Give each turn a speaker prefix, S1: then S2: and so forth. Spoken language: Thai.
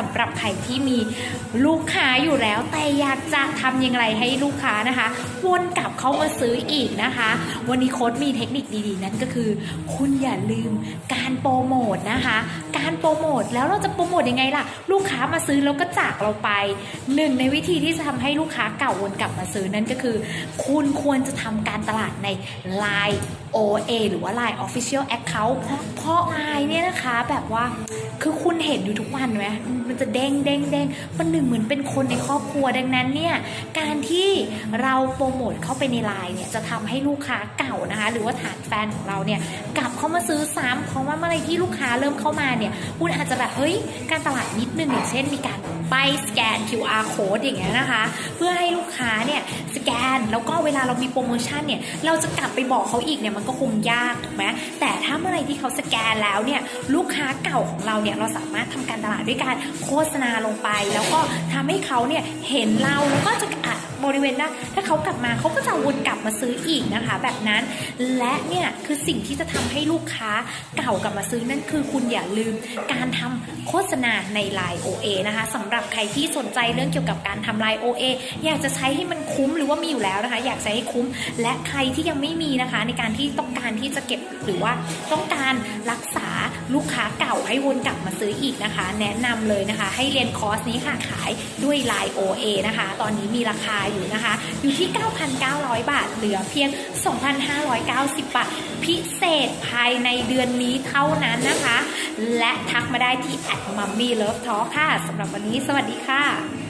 S1: สำหรับใครที่มีลูกค้าอยู่แล้ว แต่อยากจะทำย่างไรให้ลูกค้านะคะ วนกลับเข้ามาซื้ออีกนะคะ วันนี้โค้ดมีเทคนิคดีๆ นั่นก็คือ คุณอย่าลืมการโปรโมทนะคะ การโปรโมทแล้วเราจะโปรโมทยังไงล่ะ ลูกค้ามาซื้อแล้วก็จากเราไปหนึ่งในวิธีที่จะทำให้ลูกค้าเก่าวนกลับมาซื้อนั่นก็คือ คุณควรจะทำการตลาดใน Line OA หรือว่า Line Official Account เพราะเพราะ Line เนี่ยนะคะแบบว่าคือคุณเห็นอยู่ทุกวันไหมมันจะเด้งเด้งเด้งมันหนึ่งเหมือนเป็นคนในครอบครัวดังนั้นเนี่ยการที่เราโปรโมทเข้าไปใน Line เนี่ยจะทำให้ลูกค้าเก่านะคะ หรือว่าฐานแฟนของเราเนี่ยกลับเข้ามาซื้อซ้ำเพราะว่าเมื่อไรที่ลูกค้าเริ่มเข้ามาเนี่ยคุณอาจจะแบบเฮ้ยการตลาดนิดนึงอย่างเช่นมีการไปสแกน QR code อย่างเงี้ยนะคะ เพื่อให้ลูกค้าเนี่ยสแกนแล้วก็เวลาเรามีโปรโมชั่นเนี่ยเราจะกลับไปบอกเขาอีกเนี่ยมันก็คงยากถูกไหมแต่ถ้าเมื่อไรที่เขาสแกนแล้วเนี่ยลูกค้าเก่าของเราเนี่ยเราสามารถทำการตลาดด้วยการโฆษณาลงไป แล้วก็ทำให้เขาเนี่ยเห็นเราแล้วก็จะ เวณนั้ถ้าเขากลับมาเขาก็จะวนกลับมาซื้ออีกนะคะ แบบนั้น และเนี่ยคือสิ่งที่จะทำให้ลูกค้าเก่ากลับมาซื้อนั่นคือคุณอย่าลืมการทำโฆษณาใน Line OA นะคะสำหรับใครที่สนใจเรื่องเกี่ยวกับการทำ Line OA อยากจะใช้ให้มันคุ้มหรือว่ามีอยู่แล้วนะคะ อยากใช้ให้คุ้ม และใครที่ยังไม่มีนะคะ ในการที่ต้องการที่จะเก็บหรือว่าต้องการรักษาลูกค้าเก่าให้วนกลับมาซื้ออีกนะคะ แนะนำเลยนะคะ ให้เรียนคอร์สนี้ค่ะขายด้วย Line OA นะคะ ตอนนี้มีราคาอยู่นะคะ อยู่ที่ 9,900 บาท เหลือเพียง 2,590 บาท พิเศษภายในเดือนนี้เท่านั้นนะคะ และทักมาได้ที่ at mummy love talk ค่ะสำหรับวันนี้สวัสดีค่ะ